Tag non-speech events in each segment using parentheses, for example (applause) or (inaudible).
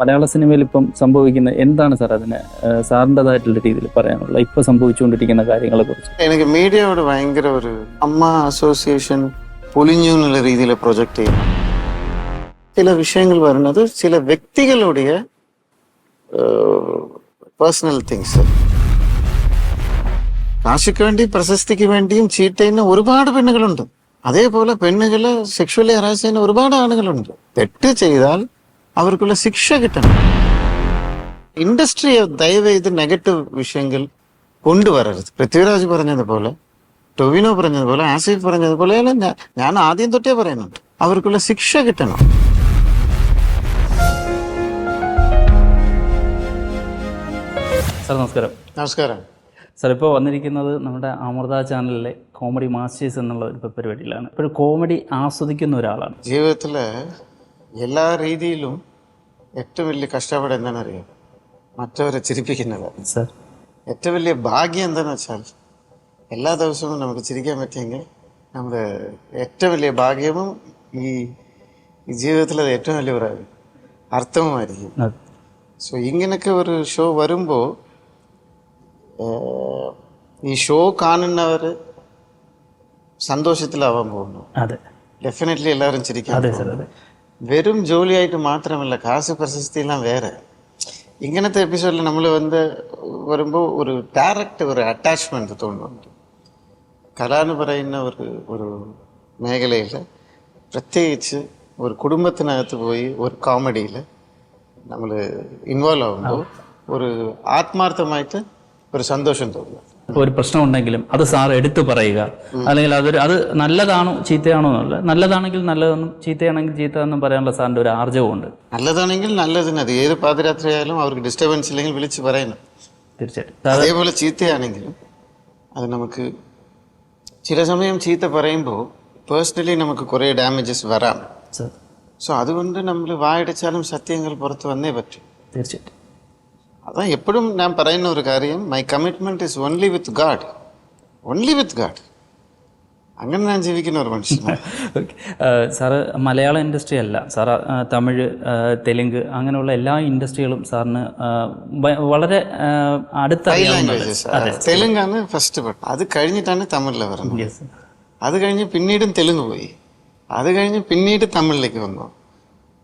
മലയാള സിനിമയിൽ ഇപ്പം സംഭവിക്കുന്ന എന്താണ് സാർ അതിന് സാറിന്റെതായിട്ടുള്ള രീതിയിൽ പറയാനുള്ള ഇപ്പൊ സംഭവിച്ചുകൊണ്ടിരിക്കുന്ന കാര്യങ്ങളെ കുറിച്ച് എനിക്ക് മീഡിയയോട് ഭയങ്കര ഒരു അമ്മ അസോസിയേഷൻ പൊലിഞ്ഞു എന്നുള്ള രീതിയിൽ പ്രൊജക്ട് ചെയ്യും ചില വിഷയങ്ങൾ വരുന്നത് ചില വ്യക്തികളുടെ പേഴ്സണൽ തിങ്സ് കാശിക്ക് വേണ്ടി പ്രശസ്തിക്ക് വേണ്ടിയും ചീറ്റ് ചെയ്യുന്ന ഒരുപാട് പെണ്ണുകളുണ്ട്. അതേപോലെ പെണ്ണുകളെ സെക്ഷുവലി ഹറാസ് ചെയ്യുന്ന ഒരുപാട് ആളുകളുണ്ട് തെറ്റ് ചെയ്താൽ അവർക്കുള്ള ശിക്ഷ കിട്ടണം. ഇൻഡസ്ട്രിയെ ദയവേത് നെഗറ്റീവ് വിഷയങ്ങൾ കൊണ്ടുവരരുത്. പൃഥ്വിരാജ് പറഞ്ഞതുപോലെ ടൊവിനോ പറഞ്ഞതുപോലെ ആസിഫ് പറഞ്ഞതുപോലെ ഞാൻ ആദ്യം തൊട്ടേ പറയുന്നുണ്ട്. അവർക്കുള്ള ശിക്ഷ കിട്ടണം. സാർ നമസ്കാരം. നമസ്കാരം. സാർ ഇപ്പോൾ വന്നിരിക്കുന്നത് നമ്മുടെ അമൃത ചാനലിലെ കോമഡി മാസ്റ്റേഴ്സ് എന്നുള്ള ഒരു പരിപാടിയിലാണ്. ഇപ്പോൾ കോമഡി ആസ്വദിക്കുന്ന ഒരാളാണ്. ജീവിതത്തിൽ എല്ലാ രീതിയിലും ഏറ്റവും വലിയ കഷ്ടപ്പാട് എന്താണെന്നറിയാം? മറ്റവരെ ചിരിപ്പിക്കുന്നത്. സാർ. ഏറ്റവും വലിയ ഭാഗ്യം എന്താണെന്ന് വെച്ചാൽ എല്ലാ ദിവസവും നമുക്ക് ചിരിക്കാൻ പറ്റിയെങ്കിൽ നമ്മുടെ ഏറ്റവും വലിയ ഭാഗ്യവും ഈ ജീവിതത്തിൽ അത് ഏറ്റവും വലിയ ഒരു അർത്ഥവുമായിരിക്കും. സോ ഇങ്ങനൊക്കെ ഒരു ഷോ വരുമ്പോൾ ഈ ഷോ കാണുന്നവർ സന്തോഷത്തിലാവാൻ പോകുന്നു. ഡെഫിനറ്റ്ലി എല്ലാവരും ചിരിക്കാൻ അതെ പോകുന്നു. സാർ അതെ വെറും ജോലിയായിട്ട് മാത്രമല്ല കാശ് പ്രശസ്തിയെല്ലാം വേറെ ഇങ്ങനത്തെ എപ്പിസോഡിൽ നമ്മൾ വന്ന് വരുമ്പോൾ ഒരു ഡയറക്റ്റ് ഒരു അറ്റാച്ച്മെന്റ് തോന്നുന്നുണ്ട് കല എന്ന് പറയുന്ന ഒരു ഒരു മേഖലയിൽ പ്രത്യേകിച്ച് ഒരു കുടുംബത്തിനകത്ത് പോയി ഒരു കോമഡിയിൽ നമ്മൾ ഇൻവോൾവ് ആകുമ്പോൾ ഒരു ആത്മാർത്ഥമായിട്ട് ഒരു സന്തോഷം തോന്നുന്നു ഇപ്പോൾ ഒരു പ്രശ്നം ഉണ്ടെങ്കിലും അത് സാർ എടുത്തു പറയുക. അല്ലെങ്കിൽ അതൊരു അത് നല്ലതാണോ ചീത്തയാണോ എന്നല്ല. നല്ലതാണെങ്കിൽ നല്ലതെന്നും ചീത്തയാണെങ്കിൽ ചീത്ത എന്നും പറയാനുള്ള സാറിന്റെ ഒരു ആർജവമുണ്ട്. നല്ലതാണെങ്കിൽ നല്ലതിന് അത് ഏത് പാതിരാത്രി ആയാലും അവർക്ക് ഡിസ്റ്റർബൻസ് ഇല്ലെങ്കിൽ വിളിച്ച് പറയണം തീർച്ചയായിട്ടും. അതേപോലെ ചീത്തയാണെങ്കിലും അത് നമുക്ക് ചില സമയം ചീത്ത പറയുമ്പോൾ പേഴ്സണലി നമുക്ക് കുറേ ഡാമേജസ് വരാം. സോ അതുകൊണ്ട് നമ്മൾ വായടിച്ചാലും സത്യങ്ങൾ പുറത്ത് വന്നേ പറ്റും. തീർച്ചയായിട്ടും. അതാ എപ്പോഴും ഞാൻ പറയുന്ന ഒരു കാര്യം my commitment is only with God only with God അങ്ങനെ ഞാൻ ജീവിക്കുന്ന ഒരു മനുഷ്യനാണ് (laughs) സാറ് മലയാള ഇൻഡസ്ട്രി അല്ല. സാർ തമിഴ് തെലുങ്ക് അങ്ങനെയുള്ള എല്ലാ ഇൻഡസ്ട്രികളും സാറിന് വളരെ അടുത്ത തെലുങ്കാണ് ഫസ്റ്റ് പെട്ട അത് കഴിഞ്ഞിട്ടാണ് തമിഴിൽ വരുന്നത് അത് കഴിഞ്ഞ് പിന്നീടും തെലുങ്ക് പോയി. അത് കഴിഞ്ഞ് പിന്നീട് തമിഴിലേക്ക് വന്നു.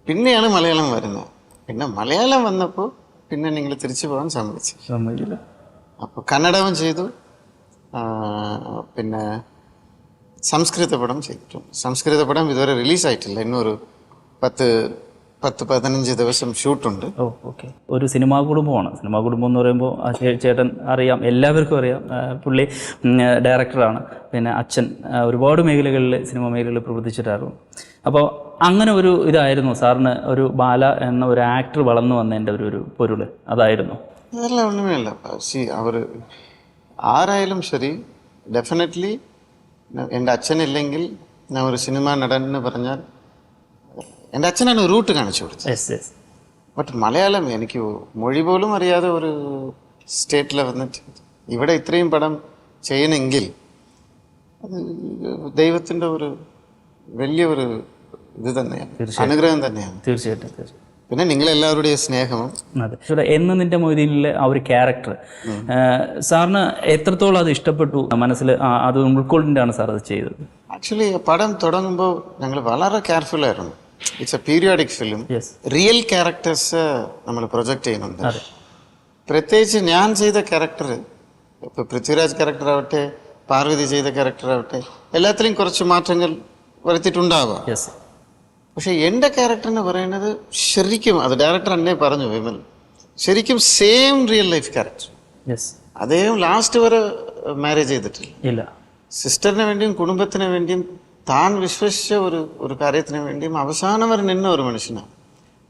പിന്നെയാണ് മലയാളം വരുന്നത്. പിന്നെ മലയാളം വന്നപ്പോൾ പിന്നെ നിങ്ങൾ തിരിച്ചു പോകാൻ സമ്മതിച്ചു. സമ്മതിക്കില്ല. അപ്പോൾ കന്നഡവും ചെയ്തു. പിന്നെ സംസ്കൃത പടം ചെയ്തിട്ടു സംസ്കൃത പടം ഇതുവരെ റിലീസായിട്ടില്ല. ഇന്നൊരു പത്ത് പത്ത് പതിനഞ്ച് ദിവസം ഷൂട്ടുണ്ട്. Oh okay. ഒരു സിനിമാ കുടുംബമാണ് സിനിമാ കുടുംബം എന്ന് പറയുമ്പോൾ ചേട്ടൻ അറിയാം എല്ലാവർക്കും അറിയാം. പുള്ളി ഡയറക്ടറാണ്. പിന്നെ അച്ഛൻ ഒരുപാട് മേഖലകളിൽ സിനിമ മേഖലകളിൽ പ്രവർത്തിച്ചിട്ടായിരുന്നു. അപ്പോൾ അങ്ങനെ ഒരു ഇതായിരുന്നു സാറിന് ഒരു ബാല എന്ന ഒരു ആക്ടർ വളർന്നു വന്നതിന്റെ ഒരു ഒരു പൊരുൾ അതായിരുന്നു. അതല്ല ഒന്നുമല്ല. സി അവർ ആരായാലും ശരി ഡെഫിനറ്റ്ലി എന്റെ അച്ഛനില്ലെങ്കിൽ ഞാൻ ഒരു സിനിമ നടൻ എന്ന് പറഞ്ഞാൽ എന്റെ അച്ഛനാണ് റൂട്ട് കാണിച്ചു കൊടുത്തത്. ബട്ട് മലയാളം എനിക്ക് മൊഴി പോലും അറിയാതെ ഒരു സ്റ്റേറ്റിൽ വന്നിട്ട് ഇവിടെ ഇത്രയും പടം ചെയ്യണമെങ്കിൽ ദൈവത്തിന്റെ ഒരു വലിയ ഒരു ഇത് തന്നെയാണ്. അനുഗ്രഹം തന്നെയാണ്. തീർച്ചയായിട്ടും തീർച്ചയായിട്ടും. പിന്നെ നിങ്ങളെല്ലാവരുടെയും സ്നേഹവും അതെ. എന്ന് നിന്റെ മൊയ്തീനിലെ ആ ഒരു ക്യാരക്ടർ സാറിന് എത്രത്തോളം അത് ഇഷ്ടപ്പെട്ടു? മനസ്സിൽ അത് ഉൾക്കൊണ്ടിട്ടാണ് സാർ അത് ചെയ്തത്. ആക്ച്വലി പടം തുടങ്ങുമ്പോൾ ഞങ്ങൾ വളരെ കെയർഫുൾ ആയിരുന്നു. It's a periodic film real characters നമ്മൾ പ്രൊജക്റ്റ് ചെയ്യുന്നുണ്ട്. പ്രത്യേകിച്ച് ഞാൻ ചെയ്ത ക്യാരക്ടർ ഇപ്പോൾ പൃഥ്വിരാജ് ക്യാരക്ടർ ആവട്ടെ പാർവതി ചെയ്ത ക്യാരക്ടർ ആവട്ടെ എല്ലാത്തിലും കുറച്ച് മാറ്റങ്ങൾ വരുത്തിയിട്ടുണ്ടാവാം യെസ് പക്ഷെ എന്റെ ക്യാരക്ടറിന് പറയുന്നത് ശരിക്കും അത് ഡയറക്ടർ എന്നെ പറഞ്ഞു വിമൽ. ശരിക്കും സെയിം റിയൽ ലൈഫ് ക്യാരക്ടർ അദ്ദേഹം ലാസ്റ്റ് വരെ മാരേജ് ചെയ്തിട്ടില്ല. ഇല്ല. സിസ്റ്ററിന് വേണ്ടിയും കുടുംബത്തിന് വേണ്ടിയും താൻ വിശ്വസിച്ച ഒരു ഒരു കാര്യത്തിന് വേണ്ടിയും അവസാനം വരെ നിന്ന ഒരു മനുഷ്യനാണ്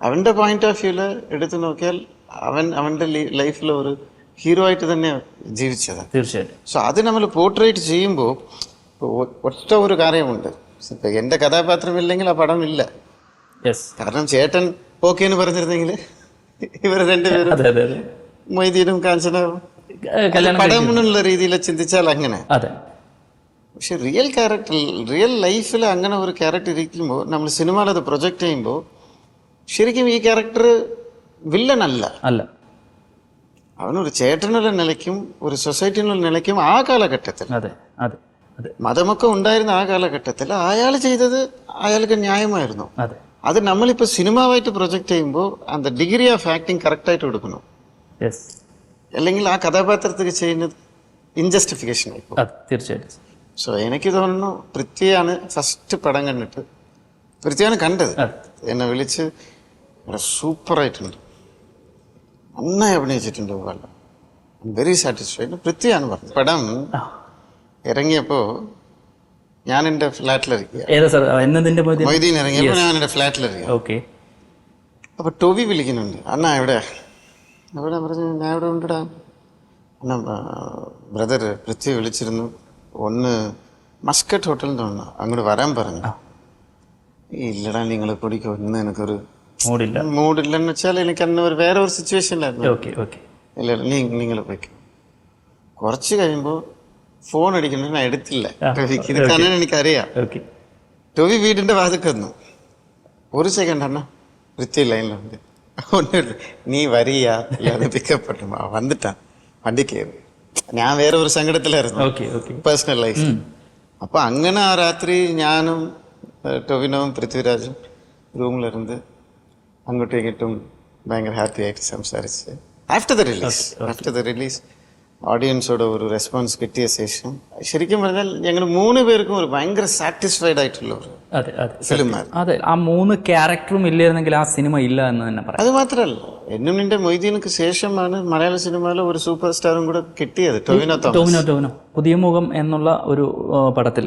അവന്റെ പോയിന്റ് ഓഫ് വ്യൂവിൽ എടുത്തു നോക്കിയാൽ അവൻ അവന്റെ ലൈഫിൽ ഒരു ഹീറോ ആയിട്ട് തന്നെ ജീവിച്ചത്. തീർച്ചയായിട്ടും. സോ അത് നമ്മൾ പോർട്രേറ്റ് ചെയ്യുമ്പോൾ ഒറ്റ ഒരു കാര്യമുണ്ട്. ഇപ്പം എന്റെ കഥാപാത്രമില്ലെങ്കിൽ ആ പടം ഇല്ല. കാരണം ചേട്ടൻ ഓക്കെ എന്ന് പറഞ്ഞിരുന്നെങ്കിൽ ഇവർ രണ്ടുപേരും മൊയ്തീനും കാഞ്ചനും പടം എന്നുള്ള രീതിയിൽ ചിന്തിച്ചാൽ അങ്ങനെ. പക്ഷെ റിയൽ ക്യാരക്ടർ റിയൽ ലൈഫിൽ അങ്ങനെ ഒരു ക്യാരക്ടർ ഇരിക്കുമ്പോൾ നമ്മൾ സിനിമയിൽ അത് പ്രൊജക്റ്റ് ചെയ്യുമ്പോൾ ശരിക്കും ഈ ക്യാരക്ടർ വില്ലൻ അല്ല. അല്ല അവനൊരു ചേട്ടനുള്ള നിലയ്ക്കും ഒരു സൊസൈറ്റിനുള്ള നിലയ്ക്കും ആ കാലഘട്ടത്തിൽ അതെ അതെ. മതമൊക്കെ ഉണ്ടായിരുന്ന ആ കാലഘട്ടത്തിൽ അയാൾ ചെയ്തത് അയാൾക്ക് ന്യായമായിരുന്നു. അതെ. അത് നമ്മളിപ്പോൾ സിനിമയായിട്ട് പ്രൊജക്റ്റ് ചെയ്യുമ്പോൾ അത് ഡിഗ്രി ഓഫ് ആക്ടിങ് കറക്റ്റായിട്ട് എടുക്കണം അല്ലെങ്കിൽ ആ കഥാപാത്രത്തിന് ചെയ്യുന്നത് ഇൻജസ്റ്റിഫിക്കേഷൻ ആയിപ്പോൾ തീർച്ചയായിട്ടും. സോ എനിക്ക് തോന്നുന്നു പൃഥ്വിയാണ് ഫസ്റ്റ് പടം കണ്ടിട്ട് പൃഥ്വിയാണ് കണ്ടത്. എന്നെ വിളിച്ച് സൂപ്പറായിട്ടുണ്ട്. നന്നായി അഭിനയിച്ചിട്ടുണ്ട് വെരി സാറ്റിസ്ഫൈഡ് പൃഥ്വിയാണ് പറഞ്ഞത്. പടം ഇറങ്ങിയപ്പോൾ ഞാൻ എന്റെ ഫ്ലാറ്റിലിരിക്കുക ഏതാ സാർ എന്നതിന്റെ മതി മൊയ്തീൻ ഇറങ്ങിയപ്പോൾ ഞാൻ എന്റെ ഫ്ലാറ്റിലിരിക്കുക ഓക്കെ അപ്പോൾ ടോവി വിളിക്കുന്നുണ്ട്. അണ്ണ എവിടെ എവിടെ പറഞ്ഞു? ഞാൻ ഇവിടെ ഉണ്ടടാ? അണ്ണ ബ്രദർ പൃഥ്വി വിളിച്ചിരുന്നു. ഒന്ന് മസ്കറ്റ് ഹോട്ടലിൽ തോന്നുന്നു അങ്ങോട്ട് വരാൻ പറഞ്ഞു. ഇല്ലടാ നിങ്ങൾ പൊടിക്കോ ഇന്ന് എനിക്കൊരു മൂടില്ല. മൂഡില്ലെന്ന് വെച്ചാൽ എനിക്ക് അന്ന് ഒരു വേറെ ഒരു സിറ്റുവേഷനിലായിരുന്നു ഓക്കെ ഓക്കെ ഇല്ല നീ നിങ്ങൾ പോയിക്കോ. കുറച്ച് കഴിയുമ്പോൾ ഫോൺ അടിക്കുന്നത് ഞാൻ എടുത്തില്ല. ടോവിക്ക് ഇത് കാണാൻ എനിക്കറിയാം. ടോവി വീടിന്റെ വാതിക്ക് വന്നു. ഒരു സെക്കൻഡ് അണ്ണ. വൃത്തി ലൈനിലുണ്ട്. ഒന്നുമില്ല. നീ വരിയാതെ പിക്കപ്പെട്ടു പിക്കപ്പ് പറ്റും വന്നിട്ടാ. വണ്ടി കയറി. ഞാൻ വേറെ ഒരു സങ്കടത്തിലായിരുന്നു. പേഴ്സണൽ ലൈഫ് അപ്പൊ അങ്ങനെ ആ രാത്രി ഞാനും ടൊവിനോവും പൃഥ്വിരാജും റൂമിലിരുന്ന് അങ്ങോട്ടും ഇങ്ങോട്ടും ഭയങ്കര ഹാപ്പി ആയിട്ട് സംസാരിച്ച്. After the release after the release ഓഡിയൻസോട് ഒരു റെസ്പോൺസ് കിട്ടിയ ശേഷം ശരിക്കും പറഞ്ഞാൽ ഞങ്ങൾ മൂന്ന് പേർക്കും ഒരു ഭയങ്കര സാറ്റിസ്ഫൈഡ് ആയിട്ടുള്ള ഒരു അതെ അതെ ആ മൂന്ന് ക്യാരക്ടറും ഇല്ലായിരുന്നെങ്കിൽ ആ സിനിമ ഇല്ല എന്ന് തന്നെ പറയാം. അത് മാത്രമല്ല എന്നും നിന്റെ മൊയ്തീനക്ക് ശേഷമാണ് മലയാള സിനിമയിലെ ഒരു സൂപ്പർ സ്റ്റാറും കൂടെ കിട്ടിയത് ടോവിനോ ടോവിനോ ടോമിനോ പുതിയ മുഖം എന്നുള്ള ഒരു പടത്തിൽ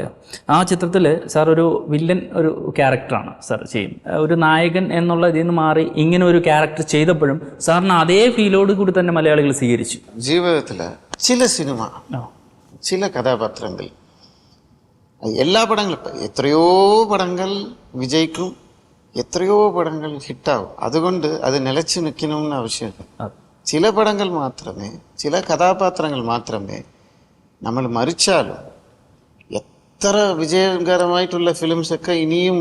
ആ ചിത്രത്തിൽ സാർ ഒരു വില്ലൻ ഒരു ക്യാരക്ടറാണ് സാർ ചെയ്യും. ഒരു നായകൻ എന്നുള്ള ഇതിൽ നിന്ന് മാറി ഇങ്ങനെ ഒരു ക്യാരക്ടർ ചെയ്തപ്പോഴും സാറിന് അതേ ഫീലോട് കൂടി തന്നെ മലയാളികൾ സ്വീകരിച്ചു. ജീവിതത്തിൽ ചില സിനിമ ആ, ചില കഥാപാത്രങ്ങൾ എല്ലാ പടങ്ങളും ഇപ്പൊ എത്രയോ പടങ്ങൾ വിജയിക്കും എത്രയോ പടങ്ങൾ ഹിറ്റാവും അതുകൊണ്ട് അത് നിലച്ചു നിൽക്കണമെന്ന് ആവശ്യമില്ല അതെ ചില പടങ്ങൾ മാത്രമേ ചില കഥാപാത്രങ്ങൾ മാത്രമേ നമ്മൾ മരിച്ചാലും എത്ര വിജയകരമായിട്ടുള്ള ഫിലിംസ് ഒക്കെ ഇനിയും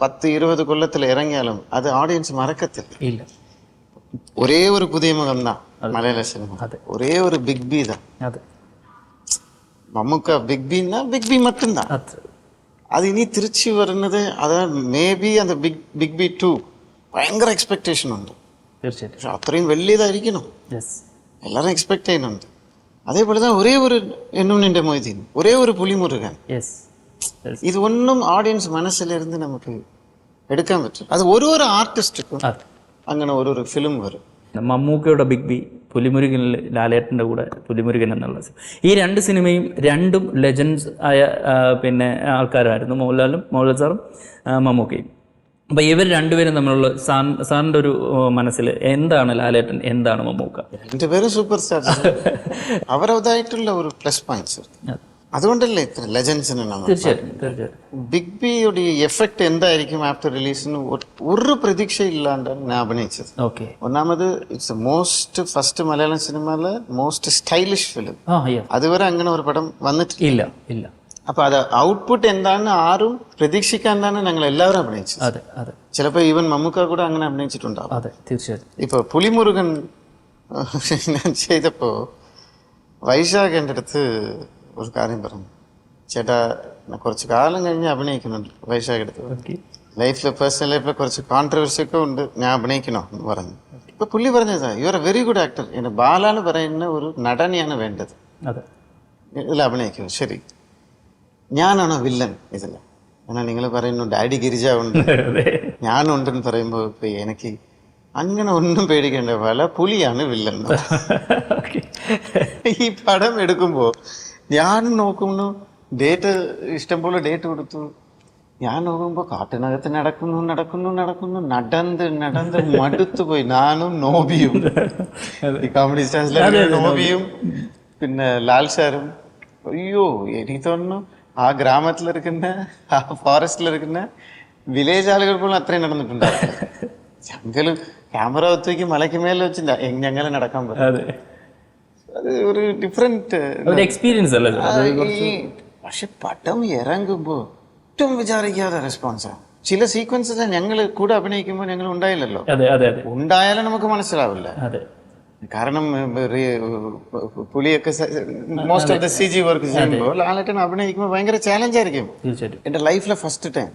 പത്ത് ഇരുപത് കൊല്ലത്തിൽ ഇറങ്ങിയാലും അത് ഓഡിയൻസ് മറക്കത്തില്ല ഇല്ല ഒരേ ഒരു പുതിയ മുഖം தான் മലയാള സിനിമ ഒരേ ഒരു ബിഗ് ബി தான் അതെ മമ്മൂക്ക ബിഗ് ബിன்னா ബിഗ് ബി மட்டும்தான் அது இனி திருச்சி வருന്നത് அதான் മേബി அந்த ബിഗ് ബിഗ് ബി ടു ഭയങ്കര എക്സ്പെക്റ്റേഷൻ ഉണ്ട് തീർച്ചയായിട്ടും പക്ഷെ അത്രയും വലിയതായിരിക്കണം എല്ലാവരും എക്സ്പെക്ട് ചെയ്യുന്നുണ്ട് അതേപോലെ തന്നെ ഒരേ ഒരു എന്നും നിന്റെ മൊയ്തീൻ ഒരേ ഒരു പുലിമുരുകൻ இது ஒன்றும் ஆடியன்ஸ் மனசுலேருந்து நமக்கு எடுக்காம பற்றும் அது ஒரு ஒரு ஆர்டிஸ்ட்டுக்கும் அங்கே ஒரு ஒரு ஃபிலிம் வரும் മമ്മൂക്കയുടെ ബിഗ് ബി പുലിമുരുകനിൽ ലാലേട്ടന്റെ കൂടെ പുലിമുരുകൻ എന്നുള്ള ഈ രണ്ട് സിനിമയും രണ്ടും ലെജൻഡ്സ് ആയ പിന്നെ ആൾക്കാരായിരുന്നു. മോഹൻലാലും മോഹൻലാൽ സാറും മമ്മൂക്കയും. അപ്പോൾ ഇവർ രണ്ടുപേരും തമ്മിലുള്ള സാർ സാറിന്റെ ഒരു മനസ്സിൽ എന്താണ് ലാലേട്ടൻ എന്താണ് മമ്മൂക്ക? രണ്ടുപേരും സൂപ്പർ സ്റ്റാർ അവരതായിട്ടുള്ള ഒരു പ്ലസ് പോയിന്റ്സ് അതുകൊണ്ടല്ലേ ഇത്ര ലെജൻസിന് തീർച്ചയായിട്ടും ബിഗ് ബിയുടെ എഫക്ട് എന്തായിരിക്കും ആഫ്റ്റർ റിലീസിന് ഒരു പ്രതീക്ഷ ഇല്ലാണ്ടാണ് ഞാൻ അഭിനയിച്ചത്. ഒന്നാമത് ഇറ്റ്സ് മോസ്റ്റ് ഫസ്റ്റ് മലയാളം സിനിമയിലെ മോസ്റ്റ് സ്റ്റൈലിഷ് ഫിലിം അതുവരെ അങ്ങനെ ഒരു പടം വന്നിട്ടില്ല. ഇല്ല അപ്പൊ അത് ഔട്ട്പുട്ട് എന്താണെന്ന് ആരും പ്രതീക്ഷിക്കാൻ തന്നെ ഞങ്ങൾ എല്ലാവരും അഭിനയിച്ചത്. ചിലപ്പോൾ ഈവൻ മമ്മൂക്ക കൂടെ അങ്ങനെ അഭിനയിച്ചിട്ടുണ്ടാവും. തീർച്ചയായിട്ടും. ഇപ്പൊ പുലിമുരുകൻ ഞാൻ ചെയ്തപ്പോ വൈശാഖ് എന്റെ അടുത്ത് ഒരു കാര്യം പറഞ്ഞു. ചേട്ടാ കുറച്ച് കാലം കഴിഞ്ഞ് അഭിനയിക്കുന്നുണ്ട് വൈശാഖ് എടുത്ത് ലൈഫിൽ പേഴ്സണൽ ലൈഫിൽ കുറച്ച് കോൺട്രവേഴ്സി ഒക്കെ ഉണ്ട് ഞാൻ അഭിനയിക്കണോ എന്ന് പറഞ്ഞു. ഇപ്പൊ പുള്ളി പറഞ്ഞത് you are a very good actor എന്റെ ബാലാന്ന് പറയുന്ന ഒരു നടനെയാണ് വേണ്ടത്. ഇതിൽ അഭിനയിക്കും ശരി. ഞാനാണോ വില്ലൻ ഇതിൽ എന്നാൽ നിങ്ങൾ പറയുന്നു ഡാഡി ഗിരിജ ഉണ്ട് (laughs) ഞാനുണ്ടെന്ന് പറയുമ്പോൾ ഇപ്പൊ എനിക്ക് അങ്ങനെ ഒന്നും പേടിക്കേണ്ട പല പുലിയാണ് വില്ലൻ (laughs) ഈ പടം എടുക്കുമ്പോ ഞാൻ നോക്കുന്നു ഡേറ്റ് ഇഷ്ടംപോലെ ഡേറ്റ് കൊടുത്തു. ഞാൻ നോക്കുമ്പോ കാട്ടിനകത്ത് നടക്കുന്നു നടക്കുന്നു നടക്കുന്നു നടന്ന് നടന്ന് മടുത്തു പോയി. ഞാനും നോബിയും. ഈ കോമഡി സ്റ്റാൻസിലെ നോബിയും. പിന്നെ ലാൽ സാറും. അയ്യോ എനിക്ക് തോന്നുന്നു ആ ഗ്രാമത്തിലിരിക്കുന്ന ആ ഫോറസ്റ്റിലിരിക്കുന്ന വില്ലേജ് ആളുകൾ പോലും അത്രയും നടന്നിട്ടുണ്ടാവും. ഞങ്ങൾ ക്യാമറ ഒത്തുവയ്ക്ക് മലയ്ക്ക് മേലെ വെച്ച് ഞങ്ങൾ നടക്കാൻ പറ്റും അത് ഒരു ഡിഫറെന്റ് ഒരു എക്സ്പീരിയൻസ് അല്ലേ? ഈ പക്ഷെ പടം ഇറങ്ങുമ്പോൾ ഒട്ടും വിചാരിക്കാത്ത റെസ്പോൺസാണ് ചില സീക്വൻസസ് ഞങ്ങൾ കൂടെ അഭിനയിക്കുമ്പോൾ ഞങ്ങൾ ഉണ്ടായില്ലല്ലോ. ഉണ്ടായാലും നമുക്ക് മനസ്സിലാവില്ല. കാരണം പുലിയൊക്കെ most of the C G work ചെയ്യുമ്പോൾ ലാലേട്ടൻ അഭിനയിക്കുമ്പോൾ ഭയങ്കര ചാലഞ്ച് ആയിരിക്കും എന്റെ ലൈഫിലെ ഫസ്റ്റ് ടൈം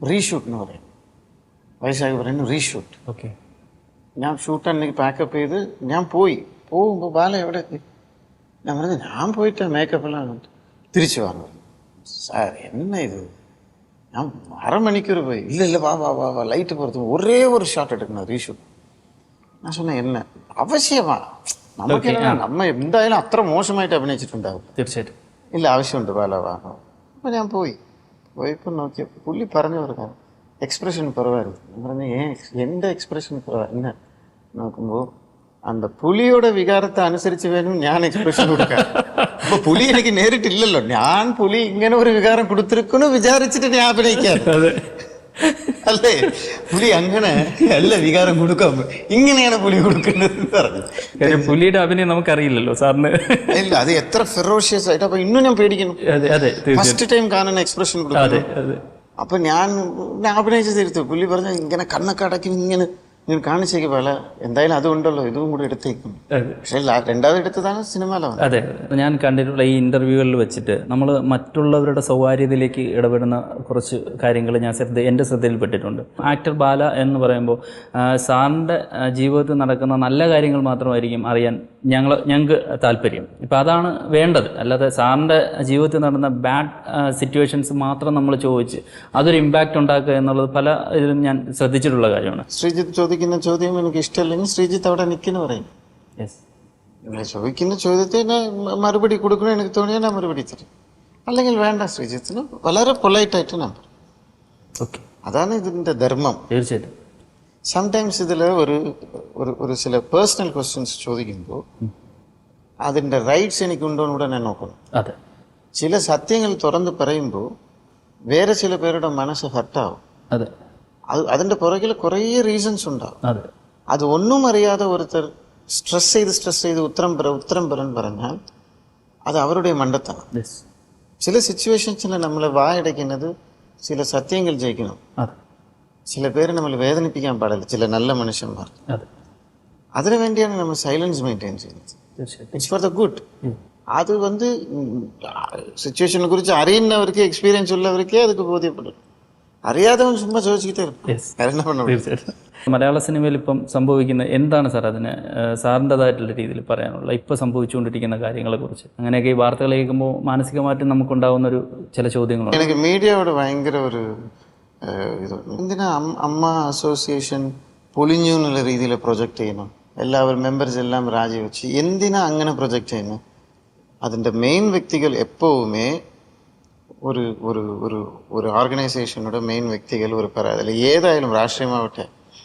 റീഷൂട്ട് എന്ന് പറയും. വയസ്സായി പറയുന്നു റീഷൂട്ട് ഞാൻ ഷൂട്ട് എനിക്ക് പാക്കപ്പ് ചെയ്ത് ഞാൻ പോയി. പോകുമ്പോൾ ബാല എവിടെ ഞാൻ പറഞ്ഞു ഞാൻ പോയിട്ട് മേക്കപ്പ് എല്ലാം കണ്ടു. തിരിച്ചു വാങ്ങും സാർ என்ன இது ഞാൻ അരമണിക്കൂർ പോയി இல்ல இல்ல வா வா வா வா லைட்டு பொறுத்து ஒரே ஒரு ஷாட் எடுக்கணும் ரீஷூட் ഞാൻ சொன்னேன் என்ன അവശ്യമാ നമുക്ക് നമ്മ എന്തായാലും അത്ര മോശമായിട്ട് അഭിനയിച്ചിട്ടുണ്ടാവും തീർച്ചയായിട്ടും ഇല്ല ആവശ്യമുണ്ട് ബാല വാ അപ്പോൾ ഞാൻ പോയി പോയപ്പോൾ നോക്കിയപ്പോൾ പുള്ളി പറഞ്ഞു പറഞ്ഞു എക്സ്പ്രഷൻ കുറവായിരുന്നു ഞാൻ പറഞ്ഞു ഏ എൻ്റെ എക്സ്പ്രഷൻ കുറവാ என்ன നോക്കുമ്പോൾ அந்த പുലിയുടെ വികാരത്തെ അനുസരിച്ച് വേണം ഞാൻ എക്സ്പ്രഷൻ കൊടുക്കാൻ അപ്പൊ പുലി എനിക്ക് നേരിട്ടില്ലല്ലോ ഞാൻ പുലി ഇങ്ങനെ ഒരു വികാരം കൊടുത്തിരിക്കുന്നു വിചാരിച്ചിട്ട് ഞാൻ അഭിനയിക്കാൻ അതെ അല്ലേ പുലി അങ്ങനെ അല്ല വികാരം കൊടുക്കാൻ ഇങ്ങനെയാണ് പുലി കൊടുക്കേണ്ടത് എന്ന് പറഞ്ഞു കാര്യം പുലിയുടെ അഭിനയം നമുക്കറിയില്ലല്ലോ സാറിന് ഇല്ല അത് എത്ര ഫെറോഷ്യസ് ആയിട്ട് അപ്പൊ ഇന്നും ഞാൻ പേടിക്കുന്നു അതെ അതെ തീർച്ചയായും ഫസ്റ്റ് ടൈം കാണുന്ന എക്സ്പ്രഷൻ കൊടുക്കുന്നു അതെ അതെ അപ്പൊ ഞാൻ ഞാൻ അഭിനയിച്ച് തീർത്തു പുള്ളി പറഞ്ഞ ഇങ്ങനെ കണ്ണൊക്കെ അടക്കി ഇങ്ങനെ ഇങ്ങനെ കാണിച്ചേക്ക് പല എന്തായാലും അതുണ്ടല്ലോ ഇതും കൂടെ എടുത്തേക്കും പക്ഷേ രണ്ടാമത് എടുത്തതാണ് സിനിമയിലോ അതെ ഞാൻ കണ്ടിട്ടുള്ള ഈ ഇന്റർവ്യൂകളിൽ വെച്ചിട്ട് നമ്മൾ മറ്റുള്ളവരുടെ സ്വകാര്യതയിലേക്ക് ഇടപെടുന്ന കുറച്ച് കാര്യങ്ങൾ ഞാൻ ശ്രദ്ധ എന്റെ ശ്രദ്ധയിൽപ്പെട്ടിട്ടുണ്ട്. ആക്ടർ ബാല എന്ന് പറയുമ്പോൾ സാറിന്റെ ജീവിതത്തിൽ നടക്കുന്ന നല്ല കാര്യങ്ങൾ മാത്രമായിരിക്കും അറിയാൻ ഞങ്ങൾ ഞങ്ങൾക്ക് താല്പര്യം. ഇപ്പം അതാണ് വേണ്ടത്. അല്ലാതെ സാറിന്റെ ജീവിതത്തിൽ നടന്ന ബാഡ് സിറ്റുവേഷൻസ് മാത്രം നമ്മൾ ചോദിച്ച് അതൊരു ഇമ്പാക്റ്റ് ഉണ്ടാക്കുക എന്നുള്ളത് പല ഇതിലും ഞാൻ ശ്രദ്ധിച്ചിട്ടുള്ള കാര്യമാണ്. ശ്രീജിത്ത് ചോദിക്കുന്ന ചോദ്യം എനിക്ക് ഇഷ്ടമല്ലെങ്കിൽ ശ്രീജിത്ത് അവിടെ നിൽക്കുന്നു പറയും. ഇവിടെ ചോദിക്കുന്ന ചോദ്യത്തിന് മറുപടി കൊടുക്കണം എനിക്ക് തോന്നിയാൽ ഞാൻ മറുപടി തരും. അല്ലെങ്കിൽ വേണ്ട ശ്രീജിത്തിന് വളരെ പൊലൈറ്റായിട്ട് ഞാൻ പറയും. ഓക്കെ അതാണ് ഇതിന്റെ ധർമ്മം. തീർച്ചയായിട്ടും. സംടൈംസ് ഇതിൽ ഒരു ഒരു ഒരു ചില പേഴ്സണൽ ക്വസ്റ്റ്യൻസ് ചോദിക്കുമ്പോൾ അതിന്റെ റൈറ്റ്സ് എനിക്കുണ്ടോ എന്ന് കൂടെ ഞാൻ നോക്കണം. അതെ. ചില സത്യങ്ങൾ തുറന്ന് പറയുമ്പോൾ വേറെ ചില പേരുടെ മനസ്സ് ഹർട്ടാവും അതെ. അത് അതിൻ്റെ പുറകിൽ കുറേ റീസൺസ് ഉണ്ടാവും അതെ അത് ഒന്നും അറിയാതെ ഒരുത്തർ സ്ട്രെസ് ചെയ്ത് സ്ട്രെസ് ചെയ്ത് ഉത്തരം പറ ഉത്തരം പറൻ പറഞ്ഞാൽ അത് അവരുടെ മണ്ടത്താണ് യെസ് ചില സിറ്റുവേഷൻസിൽ നമ്മളെ വായടയ്ക്കുന്നത് ചില സത്യങ്ങൾ ജയിക്കണം അതെ ചില പേര് നമ്മൾ വേദനിപ്പിക്കാൻ പാടില്ല ചില നല്ല മനുഷ്യന്മാർ അതെ അതിനു വേണ്ടിയാണ് നമ്മൾ സൈലൻസ് മെയിൻറ്റെയിൻ ചെയ്യുന്നത് തീർച്ചയായിട്ടും ഇറ്റ്സ് ഫോർ ദ ഗുഡ് അത് வந்து സിറ്റുവേഷനെ കുറിച്ച് അറിയുന്നവർക്ക് എക്സ്പീരിയൻസ് ഉള്ളവർക്കേ അതൊക്കെ ബോധ്യപ്പെടും അറിയാതെ ചുമ്മാ ചോദിച്ചിട്ട് മലയാള സിനിമയിൽ ഇപ്പം സംഭവിക്കുന്ന എന്താണ് സാർ അതിന് സാറിന്റെതായിട്ടുള്ള രീതിയിൽ പറയാനുള്ള ഇപ്പം സംഭവിച്ചുകൊണ്ടിരിക്കുന്ന കാര്യങ്ങളെക്കുറിച്ച് അങ്ങനെയൊക്കെ ഈ വാർത്തകൾ കേൾക്കുമ്പോൾ മാനസികമായിട്ടും നമുക്കുണ്ടാവുന്ന ഒരു ചില ചോദ്യങ്ങളുണ്ട്. എനിക്ക് മീഡിയയോട് ഭയങ്കര ഒരു ഇതുണ്ട്. എന്തിനാ അമ്മ അസോസിയേഷൻ പൊളിഞ്ഞു എന്നുള്ള രീതിയിൽ പ്രൊജക്റ്റ് ചെയ്യുന്നു? എല്ലാവരും മെമ്പേഴ്സ് എല്ലാം രാജിവെച്ച് എന്തിനാ അങ്ങനെ പ്രൊജക്റ്റ് ചെയ്യുന്നു? അതിന്റെ മെയിൻ വ്യക്തികൾ എപ്പോഴുമേ ഒരു ഒരു ഒരു ഒരു ഓർഗനൈസേഷനോട് മെയിൻ വ്യക്തികൾ ഒരു പറയാം അതിൽ ഏതായാലും രാഷ്ട്രീയമാവട്ടെ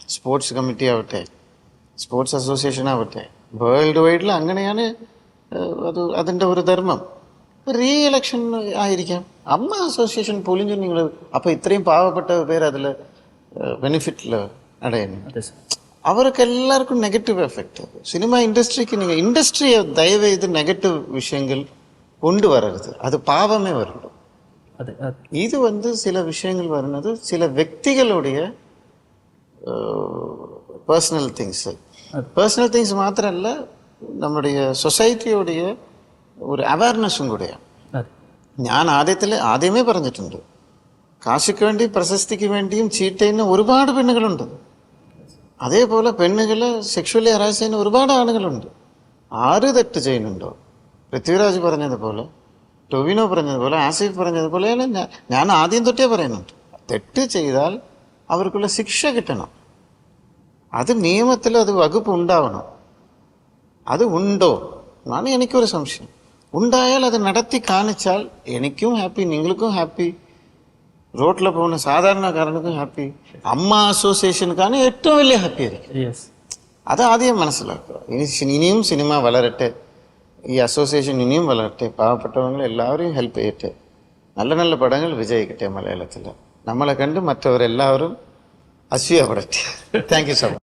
സ്പോർട്സ് കമ്മിറ്റി ആവട്ടെ സ്പോർട്സ് അസോസിയേഷൻ ആവട്ടെ വേൾഡ് വൈഡിൽ അങ്ങനെയാണ് അത് അതിന്റെ ഒരു ധർമ്മം. റീ ഇലക്ഷൻ ആയിരിക്കാം. അമ്മ അസോസിയേഷൻ പൊലിഞ്ഞു നിങ്ങൾ അപ്പോൾ ഇത്രയും പാവപ്പെട്ട പേര് അതിൽ ബെനിഫിറ്റിൽ അടയുന്നു. അവർക്ക് എല്ലാവർക്കും നെഗറ്റീവ് എഫക്റ്റ് സിനിമ ഇൻഡസ്ട്രിക്ക് നിങ്ങൾ ഇൻഡസ്ട്രിയെ ദയവ് ചെയ്ത് നെഗറ്റീവ് വിഷയങ്ങൾ കൊണ്ടുവരരുത്. അത് പാവമേ വരുള്ളൂ அது இது வந்து சில விஷயங்கள் வருனது சில വ്യക്തികളുடைய பர்சனல் திங்ஸ் பர்சனல் திங்ஸ் மாத்திரம் இல்லை நம்முடைய സൊസൈറ്റിയുടെ ഒരു അവയർനെസ്സും കൂടിയാണ് ഞാൻ ആദ്യത്തിൽ ആദ്യമേ പറഞ്ഞിട്ടുണ്ട് കാശിക്ക് വേണ്ടി പ്രശസ്തിക്ക് വേണ്ടിയും ചീറ്റ് ചെയ്യുന്ന ഒരുപാട് പെണ്ണുകളുണ്ട് അതേപോലെ പെണ്ണുകൾ സെക്ഷുവലി ഹറാസ് ചെയ്യുന്ന ഒരുപാട് ആളുകളുണ്ട് ആര് തെറ്റ് ചെയ്യുന്നുണ്ടോ പൃഥ്വിരാജ് പറഞ്ഞതുപോലെ ടൊവിനോ പറഞ്ഞതുപോലെ ആസിഫ് പറഞ്ഞതുപോലെ ഞാൻ- ഞാൻ ആദ്യം തൊട്ടേ പറയുന്നുണ്ട് തെറ്റ് ചെയ്താൽ അവർക്കുള്ള ശിക്ഷ കിട്ടണം. അത് നിയമത്തിൽ അത് വകുപ്പ് ഉണ്ടാവണം. അത് ഉണ്ടോ എന്നാണ് എനിക്കൊരു സംശയം. ഉണ്ടായാൽ അത് നടത്തി കാണിച്ചാൽ എനിക്കും ഹാപ്പി നിങ്ങൾക്കും ഹാപ്പി. റോട്ടിൽ പോകുന്ന സാധാരണക്കാരനുക്കും ഹാപ്പി. അമ്മ അസോസിയേഷനുക്കാണ് ഏറ്റവും വലിയ ഹാപ്പി ആയിരിക്കും. അത് ആദ്യം മനസ്സിലാക്കുക. ഇനി ഇനിയും സിനിമ വളരട്ടെ. ഈ അസോസിയേഷൻ ഇനിയും വളരട്ടെ പാവപ്പെട്ടവങ്ങൾ എല്ലാവരെയും ഹെൽപ്പ് ചെയ്യട്ടെ നല്ല നല്ല പടങ്ങൾ വിജയിക്കട്ടെ മലയാളത്തിൽ നമ്മളെ കണ്ട് മറ്റവരെല്ലാവരും അസൂയപ്പെടട്ടെ താങ്ക് യു സോ മച്ച്